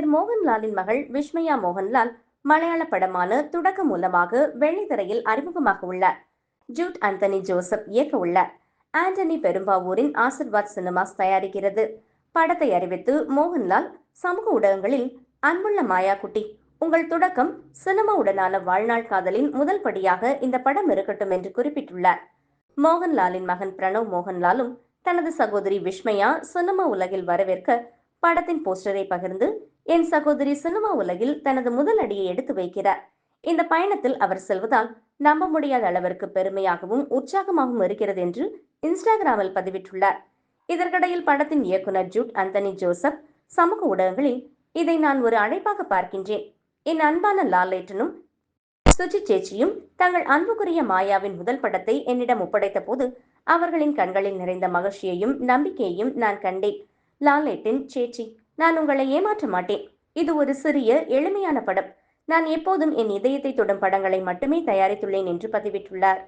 நடிகர் மோகன்லாலின் மகள் விஷ்மயா மோகன்லால் மலையாள படமான துடக்கம் மூலமாக வெள்ளித்திரையில் அறிமுகமாக உள்ளார். ஜூட் அந்தனி ஜோசப் இயக்க உள்ளார். ஆண்டனி பெரும்பாவூரின் ஆசிர்வாத் சினிமாஸ் தயாரிக்கிறது. படத்தை அறிவித்து மோகன்லால் சமூக ஊடகங்களில் அன்புள்ள மாயாக்குட்டி உங்கள் தொடக்கம் சினிமாவுடனான வாழ்நாள் காதலின் முதல் படியாக இந்த படம் இருக்கட்டும் என்று குறிப்பிட்டுள்ளார். மோகன்லாலின் மகன் பிரணவ் மோகன்லாலும் தனது சகோதரி விஷ்மயா சினிமா உலகில் வரவேற்க படத்தின் போஸ்டரை பகிர்ந்து என் சகோதரி சினிமா உலகில் தனது முதல் அடியை எடுத்து வைக்கிறார். இந்த பயணத்தில் அவர் செல்வதால் நம்ப முடியாத அளவிற்கு பெருமையாகவும் உற்சாகமாகவும் இருக்கிறது என்று இன்ஸ்டாகிராமில் பதிவிட்டுள்ளார். இதற்கிடையில் படத்தின் இயக்குனர் ஜூட் அந்தனி ஜோசப் சமூக ஊடகங்களில் இதை நான் ஒரு அழைப்பாக பார்க்கின்றேன். என் அன்பான லாலேட்டனும் சுஜி சேச்சியும் தங்கள் அன்புக்குரிய மாயாவின் முதல் படத்தை என்னிடம் ஒப்படைத்த போது அவர்களின் கண்களில் நிறைந்த மகிழ்ச்சியையும் நம்பிக்கையையும் நான் கண்டேன். லாலேட்டின் சேச்சி நான் உங்களை ஏமாற்ற மாட்டேன். இது ஒரு சிறிய எளிமையான படம். நான் எப்போதும் என் இதயத்தை தொடும் படங்களை மட்டுமே தயாரித்துள்ளேன் என்று பதிவிட்டுள்ளார்.